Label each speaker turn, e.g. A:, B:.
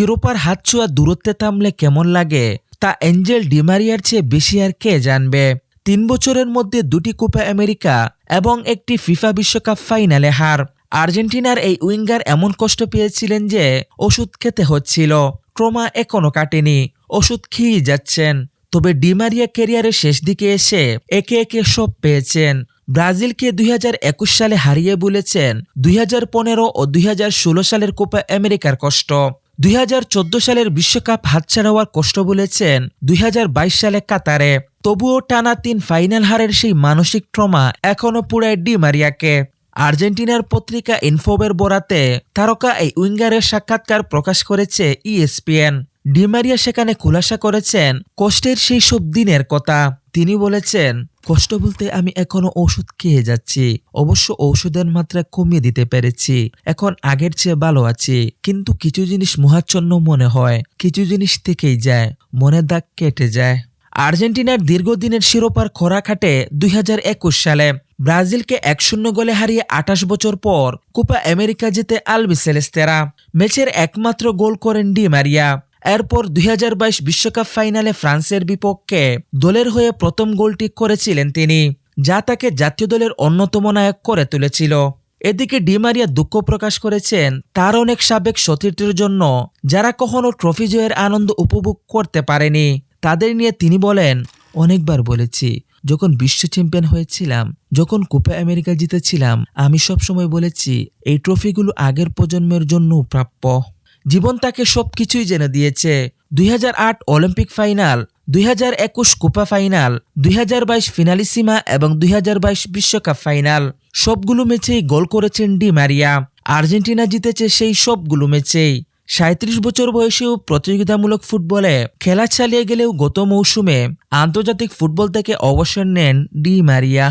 A: শিরোপার হাত ছোঁয়া দূরত্বে থামলে কেমন লাগে? তা এঞ্জেল ডিমারিয়ার চেয়ে বেশি আর কে জানবে? তিন বছরের মধ্যে দুটি কোপা আমেরিকা এবং একটি ফিফা বিশ্বকাপ ফাইনালে হার। আর্জেন্টিনার এই উইঙ্গার এমন কষ্ট পেয়েছিলেন যে ওষুধ খেতে হচ্ছিল। ট্রমা এখনও কাটেনি। ওষুধ খেয়েই যাচ্ছেন। তবে ডিমারিয়া ক্যারিয়ারের শেষ দিকে এসে একে একে সব পেয়েছেন। ব্রাজিলকে দুই হাজার একুশ সালে হারিয়ে বলেছেন। দুই হাজার পনেরো ও দুই হাজার ষোলো সালের কোপা আমেরিকার কষ্ট। দুই হাজার চোদ্দ সালের বিশ্বকাপ হাতছাড়া হওয়ার কষ্ট বলেছেন দুই হাজার বাইশ সালে কাতারে। তবুও টানা তিন ফাইনাল হারের সেই মানসিক ট্রমা এখনও পুরায় ডি মারিয়াকে। আর্জেন্টিনার পত্রিকা ইনফোবের বরাতে তারকা এই উইঙ্গারের সাক্ষাৎকার প্রকাশ করেছে ইএসপিএন। ডিমারিয়া সেখানে খুলাসা করেছেন, কষ্টের সেই সব দিনের কথা। তিনি বলেছেন, কষ্ট বলতে আমি এখনও ওষুধ খেয়ে যাচ্ছি। অবশ্য ঔষধের মাত্রা কমিয়ে দিতে পেরেছি। এখন আগের চেয়ে ভালো আছি। কিন্তু কিছু জিনিস মহাচ্ছন্ন মনে হয়। কিছু জিনিস থেকেই যায়। মনের দাগ কেটে যায়। আর্জেন্টিনার দীর্ঘদিনের শিরোপার খরা খাটে দুই হাজার একুশ সালে ব্রাজিলকে এক শূন্য গোলে হারিয়ে আঠাশ বছর পর কোপা আমেরিকা জিতে আলবি সেলেস্তেরা। ম্যাচের একমাত্র গোল করেন ডি মারিয়া। এরপর দুই বিশ্বকাপ ফাইনালে ফ্রান্সের বিপক্ষে দলের হয়ে প্রথম গোলটি করেছিলেন তিনি, যা তাকে জাতীয় দলের অন্যতম নায়ক করে তুলেছিল। এদিকে ডিমারিয়া দুঃখ প্রকাশ করেছেন, তার অনেক সাবেক সতীর্থের জন্য, যারা কখনো ট্রফি জয়ের আনন্দ উপভোগ করতে পারেনি। তাদের নিয়ে তিনি বলেন, অনেকবার বলেছি, যখন বিশ্ব চ্যাম্পিয়ন হয়েছিলাম, যখন কোপা আমেরিকা জিতেছিলাম, আমি সবসময় বলেছি, এই ট্রফিগুলো আগের প্রজন্মের জন্য প্রাপ্য। জীবন তাকে সবকিছুই জেনে দিয়েছে। দুই হাজার আট অলিম্পিক ফাইনাল, দুই হাজার একুশ কোপা ফাইনাল, দুই হাজার বাইশ ফিনালিসিমা এবং দুই বিশ্বকাপ ফাইনাল। সবগুলো ম্যাচেই গোল করেছেন ডি মারিয়া। আর্জেন্টিনা জিতেছে সেই সবগুলো ম্যাচেই। সাঁত্রিশ বছর বয়সেও প্রতিযোগিতামূলক ফুটবলে খেলা চালিয়ে গেলেও গত মৌসুমে আন্তর্জাতিক ফুটবল থেকে অবসর নেন ডি মারিয়া।